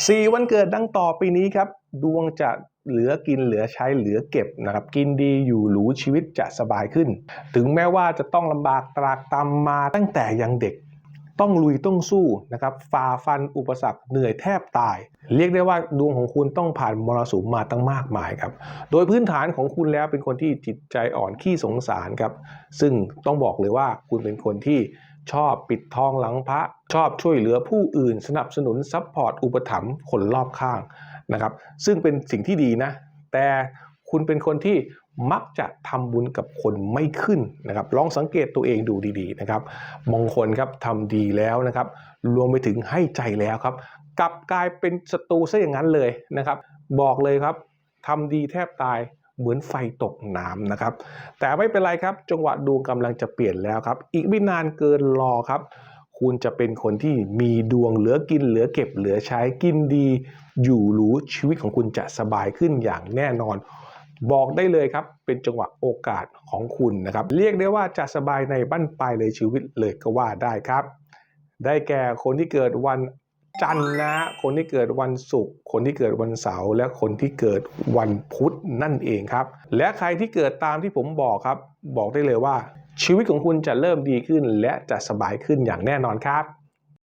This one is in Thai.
4วันเกิดดังต่อปีนี้ครับ ดวงจะเหลือกินเหลือใช้เหลือเก็บนะครับ กินดีอยู่หรูชีวิตจะสบายขึ้น ถึงแม้ว่าจะต้องลำบากตรากตำมาตั้งแต่ยังเด็ก ต้องลุยต้องสู้นะครับฝ่าฟันอุปสรรคเหนื่อยแทบตาย เรียกได้ว่าดวงของคุณต้องผ่านมรสุมมาตั้งมากมายครับ โดยพื้นฐานของคุณแล้วเป็นคนที่จิตใจอ่อนขี้สงสารครับ ซึ่งต้องบอกเลยว่าคุณเป็นคนที่ชอบปิดทองหลังพระ ชอบช่วยเหลือผู้อื่น สนับสนุนซัพพอร์ตอุปถัมภ์คนรอบข้างนะครับ ซึ่งเป็นสิ่งที่ดีนะ แต่ คุณเป็นคนที่มักจะทำบุญกับคนไม่ขึ้นนะครับ ลองสังเกตตัวเองดูดีๆนะครับบางคนครับทำดีแล้วนะครับ รวมไปถึงให้ใจแล้วครับ กลับกลายเป็นศัตรูซะอย่างนั้นเลยนะครับ บอกเลยครับทำดีแทบตายเหมือนไฟตกน้ำนะครับ แต่ไม่เป็นไรครับจังหวะดวงกำลังจะเปลี่ยนแล้วครับ อีกไม่นานเกินรอครับ คุณจะเป็นคนที่มีดวงเหลือกินเหลือเก็บเหลือใช้กินดี อยู่หรูชีวิตของคุณจะสบายขึ้นอย่างแน่นอน บอกได้เลยครับ เป็นจังหวะโอกาสของคุณนะครับ เรียกได้ว่าจะสบายในบั้นปลายเลยชีวิตเลยก็ว่าได้ครับ ได้แก่คนที่เกิดวันจันทร์นะ คนที่เกิดวันศุกร์คนที่เกิดวันเสาร์และคนที่เกิดวันพุธนั่นเองครับ และใครที่เกิดตามที่ผมบอกครับ บอกได้เลยว่าชีวิตของคุณจะเริ่มดีขึ้นและจะสบายขึ้นอย่างแน่นอนครับ